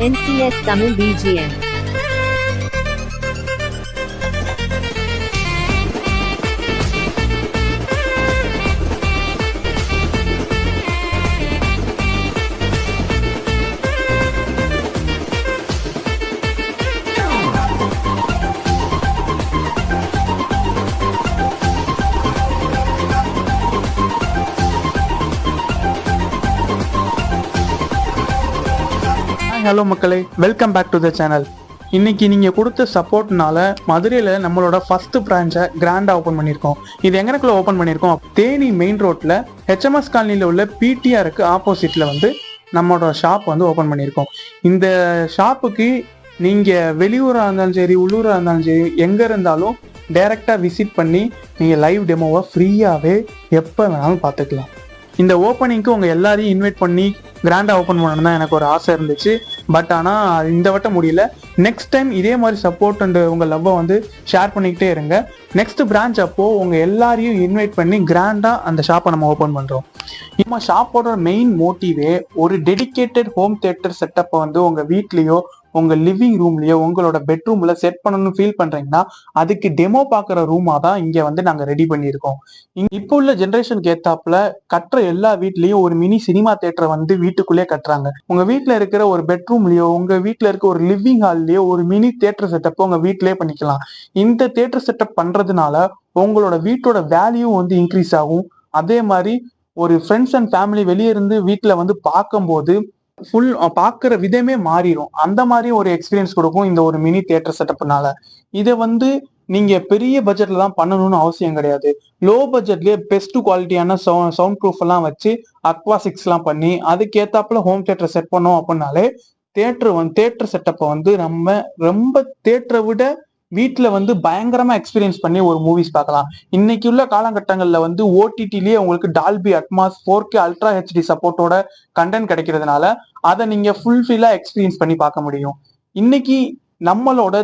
NCS Tamil BGM. Hello மக்களே welcome back to the channel இன்னைக்கு நீங்கள் கொடுத்த சப்போர்ட்னால மதுரையில் நம்மளோட ஃபர்ஸ்ட் பிரான்ச்சை கிராண்டாக ஓப்பன் பண்ணியிருக்கோம். இது எங்கனக்குள்ளே ஓப்பன் பண்ணியிருக்கோம்? தேனி மெயின் ரோட்டில் ஹெச்எம்எஸ் காலனியில் உள்ள பிடிஆருக்கு ஆப்போசிட்டில் வந்து நம்மளோட ஷாப் வந்து ஓப்பன் பண்ணியிருக்கோம். இந்த ஷாப்புக்கு நீங்கள் வெளியூராக இருந்தாலும் சரி உள்ளூராக இருந்தாலும் சரி எங்கே இருந்தாலும் டைரெக்டாக விசிட் பண்ணி நீங்கள் லைவ் டெமோவை ஃப்ரீயாகவே எப்போ வேணாலும் பார்த்துக்கலாம் இந்த ஓப்பனிங்க்கு உங்கள் எல்லாரையும் இன்வைட் பண்ணி கிராண்டாக ஓப்பன் பண்ணணும் தான் எனக்கு ஒரு ஆசை இருந்துச்சு. பட் ஆனால் இந்த வட்டம் முடியல. நெக்ஸ்ட் டைம் இதே மாதிரி சப்போர்ட் அண்ட் உங்கள் லவ்வை வந்து ஷேர் பண்ணிக்கிட்டே இருங்க. நெக்ஸ்ட் பிரான்ச் அப்போது உங்கள் எல்லாரையும் இன்வைட் பண்ணி கிராண்டாக அந்த ஷாப்பை நம்ம ஓப்பன் பண்ணுறோம் நம்ம ஷாப்போட மெயின் மோட்டிவே ஒரு டெடிகேட்டட் ஹோம் தியேட்டர் செட்டப்பை வந்து உங்கள் வீட்லேயோ உங்கள் லிவிங் ரூம்லயோ உங்களோட பெட்ரூம்ல செட் பண்ணணும்னு ஃபீல் பண்றீங்கன்னா அதுக்கு டெமோ பார்க்குற ரூமாக தான் இங்கே வந்து நாங்கள் ரெடி பண்ணியிருக்கோம். இங்க இப்போ உள்ள ஜென்ரேஷனுக்கு ஏத்தாப்புல கட்டுற எல்லா வீட்லயும் ஒரு மினி சினிமா தேட்டரை வந்து வீட்டுக்குள்ளே கட்டுறாங்க. உங்க வீட்டில் இருக்கிற ஒரு பெட்ரூம் இல்லையோ? உங்க வீட்டுல இருக்க ஒரு லிவிங் ஹால்லயோ ஒரு மினி தேட்டர் செட்டப் உங்க வீட்டிலேயே பண்ணிக்கலாம். இந்த தேட்டர் செட்டப் பண்றதுனால உங்களோட வீட்டோட வேல்யூ வந்து இன்க்ரீஸ் ஆகும். அதே மாதிரி ஒரு ஃப்ரெண்ட்ஸ் அண்ட் ஃபேமிலி வெளியே இருந்து வீட்டில் வந்து பார்க்கும்போது ஃபுல் பார்க்குற விதமே மாறிடும் அந்த மாதிரி ஒரு எக்ஸ்பீரியன்ஸ் கொடுக்கும் இந்த ஒரு மினி தேட்டர் செட்டப்னால இதை வந்து நீங்க பெரிய பட்ஜெட்ல தான் பண்ணணும்னு அவசியம் கிடையாது. லோ பட்ஜெட்லயே பெஸ்ட் குவாலிட்டியான சவுண்ட் ப்ரூஃப் எல்லாம் வச்சு அக்வாசிக்ஸ் எல்லாம் பண்ணி அதுக்கேத்தாப்புல ஹோம் தேட்டர் செட் பண்ணோம் அப்படின்னாலே தேட்டர் வந்து தேட்டர் செட்டப்பை வந்து நம்ம ரொம்ப தேட்டரை விட வீட்டில் வந்து பயங்கரமா எக்ஸ்பீரியன்ஸ் பண்ணி ஒரு மூவிஸ் பார்க்கலாம். இன்னைக்கு உள்ள காலகட்டங்களில் வந்து ஓடிடிலேயே உங்களுக்கு Dolby Atmos four K ultra HD சப்போர்ட்டோட கண்டென்ட் கிடைக்கிறதுனால அதை நீங்க ஃபுல்ஃபில்லா எக்ஸ்பீரியன்ஸ் பண்ணி பார்க்க முடியும். இன்னைக்கு நம்மளோட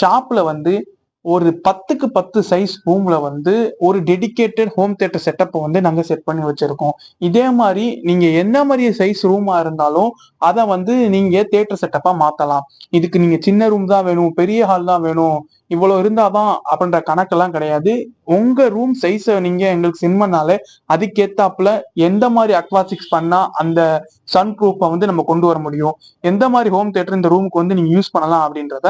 ஷாப்ல வந்து ஒரு பத்துக்கு பத்து சைஸ் ரூம்ல வந்து ஒரு டெடிகேட்டட் ஹோம் தியேட்டர் செட்டப்பை வந்து நாங்க செட் பண்ணி வச்சிருக்கோம். இதே மாதிரி நீங்க என்ன மாதிரி சைஸ் ரூமா இருந்தாலும் அதை வந்து நீங்க தியேட்டர் செட்டப்பா மாத்தலாம். இதுக்கு நீங்க சின்ன ரூம் தான் வேணும் பெரிய ஹால் தான் வேணும் இவ்வளவு இருந்தாதான் அப்படின்ற கணக்கெல்லாம் கிடையாது. உங்க ரூம் சைஸை நீங்க எங்களுக்கு சென்ட் பண்ணாலே அதுக்கேத்தாப்புல எந்த மாதிரி அக்வாசிக்ஸ் பண்ணா அந்த சன் ப்ரூஃபை வந்து நம்ம கொண்டு வர முடியும்? எந்த மாதிரி ஹோம் தியேட்டர் இந்த ரூமுக்கு வந்து நீங்க யூஸ் பண்ணலாம் அப்படின்றத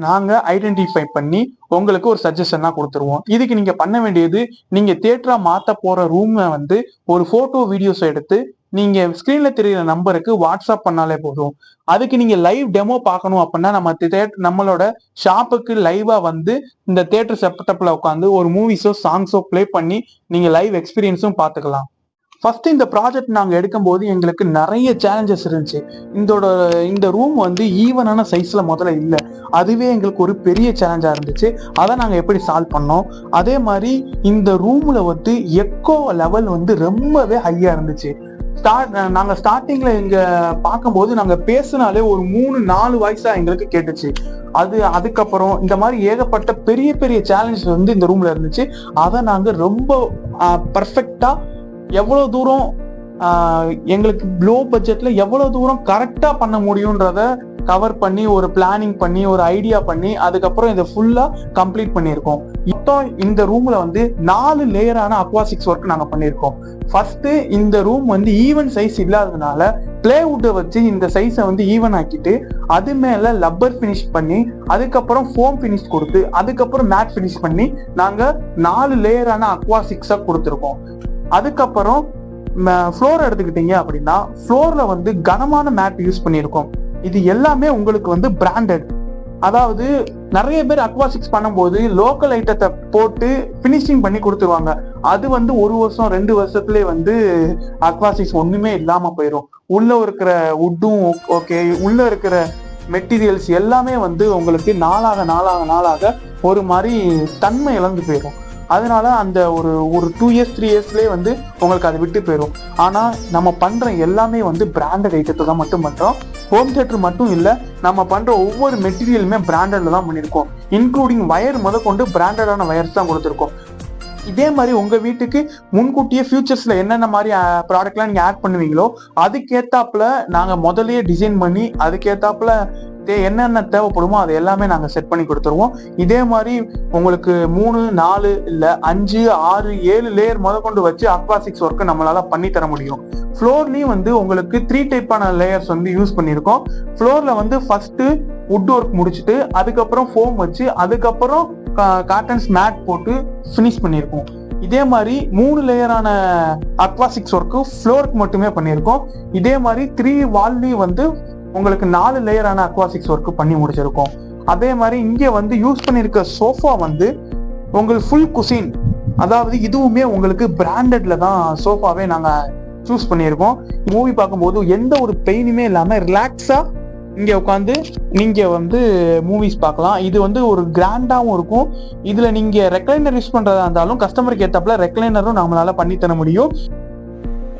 நாங்க ஐடென்டிஃபை பண்ணி உங்களுக்கு ஒரு சஜஷனா கொடுத்துருவோம். இதுக்கு நீங்க பண்ண வேண்டியது நீங்க தியேட்டரா மாத்த போற ரூமை வந்து ஒரு போட்டோ வீடியோஸ் எடுத்து நீங்க ஸ்கிரீன்ல தெரியுற நம்பருக்கு வாட்ஸ்அப் பண்ணாலே போதும். அதுக்கு நீங்க லைவ் டெமோ பார்க்கணும் அப்படின்னா நம்ம theatre- நம்மளோட ஷாப்புக்கு லைவா வந்து இந்த தேட்டர் செட்டப்ல உட்காந்து ஒரு மூவிஸோ சாங்ஸோ ப்ளே பண்ணி நீங்க லைவ் எக்ஸ்பீரியன்ஸும் பார்த்துக்கலாம். ஃபர்ஸ்ட் இந்த ப்ராஜெக்ட் நாங்கள் எடுக்கும்போது எங்களுக்கு நிறைய சேலஞ்சஸ் இருந்துச்சு. இதோட இந்த ரூம் வந்து ஈவனான சைஸ்ல முதல்ல இல்லை. அதுவே எங்களுக்கு ஒரு பெரிய சேலஞ்சாக இருந்துச்சு. அதை நாங்கள் எப்படி சால்வ் பண்ணோம்? அதே மாதிரி இந்த ரூம்ல வந்து எக்கோ லெவல் வந்து ரொம்பவே ஹையா இருந்துச்சு. ஸ்டார்ட் நாங்கள் ஸ்டார்டிங்கில் இங்கே பார்க்கும்போது நாங்கள் பேசினாலே ஒரு மூணு நாலு வாய்ஸாக எங்களுக்கு கேட்டுச்சு. அது அதுக்கப்புறம் இந்த மாதிரி ஏகப்பட்ட பெரிய பெரிய சேலஞ்சஸ் வந்து இந்த ரூமில் இருந்துச்சு. அதை நாங்கள் ரொம்ப பர்ஃபெக்டாக எவ்வளவு தூரம் எங்களுக்கு லோ பட்ஜெட்ல எவ்வளவு தூரம் கரெக்டா பண்ண முடியுன்றத கவர் பண்ணி ஒரு பிளானிங் பண்ணி ஒரு ஐடியா பண்ணி அதுக்கப்புறம் இதை ஃபுல்லா கம்ப்ளீட் பண்ணியிருக்கோம். இப்போ இந்த ரூம்ல வந்து நாலு லேயரான அக்வாசிக்ஸ் ஒர்க் நாங்க பண்ணியிருக்கோம். ஃபர்ஸ்ட் இந்த ரூம் வந்து ஈவன் சைஸ் இல்லாததுனால பிளேவுட்டை வச்சு இந்த சைஸை வந்து ஈவன் ஆக்கிட்டு அது மேல லப்பர் ஃபினிஷ் பண்ணி அதுக்கப்புறம் ஃபோம் ஃபினிஷ் கொடுத்து அதுக்கப்புறம் மேட் ஃபினிஷ் பண்ணி நாங்க நாலு லேயரான அக்வாசிக்ஸா கொடுத்துருக்கோம். அதுக்கப்புறம் ஃப்ளோர் எடுத்துக்கிட்டீங்க அப்படின்னா ஃப்ளோரில் வந்து கனமான மேட் யூஸ் பண்ணியிருக்கோம். இது எல்லாமே உங்களுக்கு வந்து பிராண்டட் அதாவது நிறைய பேர் அக்வாசிக்ஸ் பண்ணும்போது லோக்கல் ஐட்டத்தை போட்டு ஃபினிஷிங் பண்ணி கொடுத்துருவாங்க. அது வந்து ஒரு வருஷம் ரெண்டு வருஷத்துலேயே வந்து அக்வாசிக்ஸ் ஒன்றுமே இல்லாமல் போயிடும் உள்ளே இருக்கிற உட்டும் ஓகே உள்ள இருக்கிற மெட்டீரியல்ஸ் எல்லாமே வந்து உங்களுக்கு நாளாக நாளாக நாளாக ஒரு மாதிரி தன்மை இழந்து போயிடும் அதனால அந்த ஒரு ஒரு டூ இயர்ஸ் த்ரீ இயர்ஸ்லேயே வந்து உங்களுக்கு அது விட்டு போயிடும் ஆனால் நம்ம பண்ணுற எல்லாமே வந்து பிராண்டட் ஐட்டத்தை தான் மட்டும் பண்ணுறோம் ஹோம் தியேட்டர் மட்டும் இல்லை நம்ம பண்ணுற ஒவ்வொரு மெட்டீரியலுமே பிராண்டடில் தான் பண்ணியிருக்கோம் இன்க்ளூடிங் வயர் முத கொண்டு பிராண்டடான வயர்ஸ் தான் கொடுத்துருக்கோம். இதே மாதிரி உங்கள் வீட்டுக்கு முன்கூட்டியே ஃபியூச்சர்ஸில் என்னென்ன மாதிரி ப்ராடக்ட்லாம் நீங்கள் ஆட் பண்ணுவீங்களோ அதுக்கேற்றாப்புல நாங்கள் முதல்லயே டிசைன் பண்ணி அதுக்கேற்றாப்புல என்னென்ன தேவைப்படுமோ அது எல்லாமே நாங்கள் செட் பண்ணி கொடுத்துருவோம். இதே மாதிரி உங்களுக்கு மூணு நாலு இல்லை அஞ்சு ஆறு ஏழு லேயர் முத கொண்டு வச்சு அக்வாசிக்ஸ் ஒர்க்கு நம்மளால பண்ணி தர முடியும். ஃப்ளோர்லேயும் வந்து உங்களுக்கு த்ரீ டைப்பான லேயர்ஸ் வந்து யூஸ் பண்ணியிருக்கோம். ஃப்ளோரில் வந்து ஃபர்ஸ்ட் வுட் ஒர்க் முடிச்சுட்டு அதுக்கப்புறம் ஃபோம் வச்சு அதுக்கப்புறம் காட்டன்ஸ் மேட் போட்டு ஃபினிஷ் பண்ணியிருக்கோம். இதே மாதிரி மூணு லேயரான அக்வாசிக்ஸ் ஒர்க்கு ஃப்ளோருக்கு மட்டுமே பண்ணியிருக்கோம். இதே மாதிரி த்ரீ வால்லையும் வந்து உங்களுக்கு நாலு லேயரான அக்வாசிக்ஸ் ஒர்க்கு பண்ணி முடிச்சிருக்கோம். அதே மாதிரி இங்கே வந்து யூஸ் பண்ணியிருக்க சோஃபா வந்து உங்களுக்கு ஃபுல் குசின் அதாவது இதுவுமே உங்களுக்கு பிராண்டட்ல தான் சோஃபாவே நாங்கள் சூஸ் பண்ணியிருக்கோம் மூவி பார்க்கும்போது எந்த ஒரு பெயினுமே இல்லாமல் ரிலாக்ஸாக இங்கே உட்காந்து நீங்கள் வந்து மூவிஸ் பார்க்கலாம். இது வந்து ஒரு கிராண்டாகவும் இருக்கும். இதில் நீங்கள் ரெக்லைனர் யூஸ் பண்ணுறதா இருந்தாலும் கஸ்டமருக்கு ஏற்றப்பல ரெக்லைனரும் நம்மளால் பண்ணி தர முடியும்.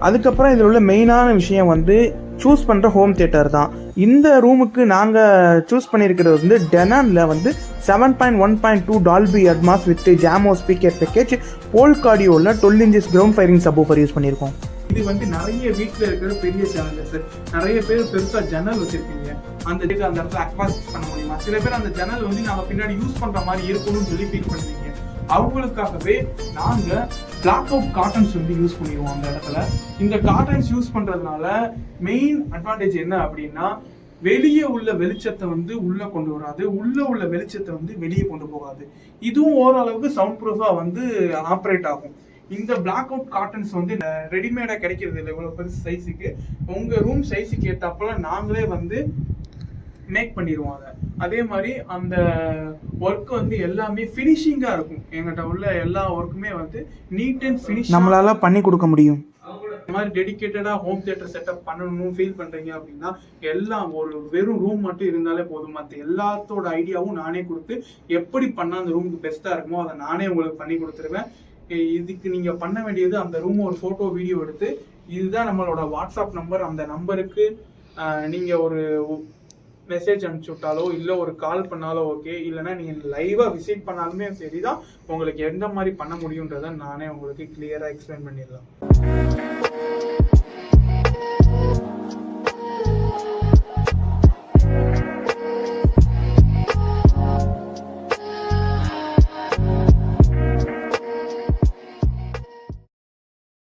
அதுக்கப்புறம் இதில் உள்ள மெயினான விஷயம் வந்து சூஸ் பண்ணுற ஹோம் தியேட்டர் தான். இந்த ரூமுக்கு நாங்கள் சூஸ் பண்ணியிருக்கிறது வந்து டெனானில் வந்து seven point one point two Dolby Atmos with Jamo speaker package pole கார்டியோவில் twelve inches ground firing subwoofer use பண்ணியிருக்கோம் இது வந்து நிறைய வீட்டில் இருக்கிற பெரிய சேனல்ஸ் நிறைய பேர் பெருசாக ஜன்னல் வச்சிருக்கீங்க. அந்த இதுக்கு அந்த இடத்துல அக்வாசிக்ஸ் பண்ண முடியுமா? சில பேர் அந்த ஜன்னல் வந்து நாங்கள் பின்னாடி யூஸ் பண்ணுற மாதிரி இருக்கணும்னு சொல்லி ஃபீல் பண்ணுவீங்க அவங்களுக்காகவே நாங்கள் பிளாக் அவுட் காட்டன்ஸ் வந்து யூஸ் பண்ணிடுவோம் அந்த இடத்துல. இந்த காட்டன்ஸ் யூஸ் பண்ணுறதுனால மெயின் அட்வான்டேஜ் என்ன அப்படின்னா வெளியே உள்ள வெளிச்சத்தை வந்து உள்ள கொண்டு வராது. உள்ள உள்ள வெளிச்சத்தை வந்து வெளியே கொண்டு போகாது. இதுவும் ஓரளவுக்கு சவுண்ட் ப்ரூஃபா வந்து ஆப்ரேட் ஆகும். இந்த பிளாக் அவுட் காட்டன்ஸ் வந்து ரெடிமேடா கிடைக்கிறது இல்லை இவ்வளவு பெருசு சைஸுக்கு உங்க ரூம் சைஸுக்கு ஏத்தாப்புல நாங்களே வந்து மேக் பண்ணிடுவோம் அதை. அதே மாதிரி அந்த ஒர்க் வந்து எல்லாமே ஃபினிஷிங்கா இருக்கும். எங்கிட்ட உள்ள எல்லா ஒர்க்குமே வந்து நீட் அண்ட் ஃபினிஷ் நம்மளால பண்ணி கொடுக்க முடியும். இந்த மாதிரி டெடிகேட்டடா ஹோம் தியேட்டர் செட்டப் பண்ணணும்னு ஃபீல் பண்றீங்க அப்படின்னா எல்லாம் ஒரு வெறும் ரூம் மட்டும் இருந்தாலே போதும். மற்ற எல்லாத்தோட ஐடியாவும் நானே கொடுத்து எப்படி பண்ணா அந்த ரூமுக்கு பெஸ்டா இருக்குமோ அதை நானே உங்களுக்கு பண்ணி கொடுத்துருவேன். இதுக்கு நீங்க பண்ண வேண்டியது அந்த ரூம் ஒரு போட்டோ வீடியோ எடுத்து இதுதான் நம்மளோட வாட்ஸ்அப் நம்பர் அந்த நம்பருக்கு நீங்க ஒரு மெசேஜ் அனுப்பிச்சு விட்டாலோ இல்லை ஒரு கால் பண்ணாலோ ஓகே இல்லைன்னா நீங்கள் லைவாக விசிட் பண்ணாலுமே சரிதான். உங்களுக்கு எந்த மாதிரி பண்ண முடியுன்றதை நானே உங்களுக்கு கிளியராக எக்ஸ்பிளைன் பண்ணிடலாம்.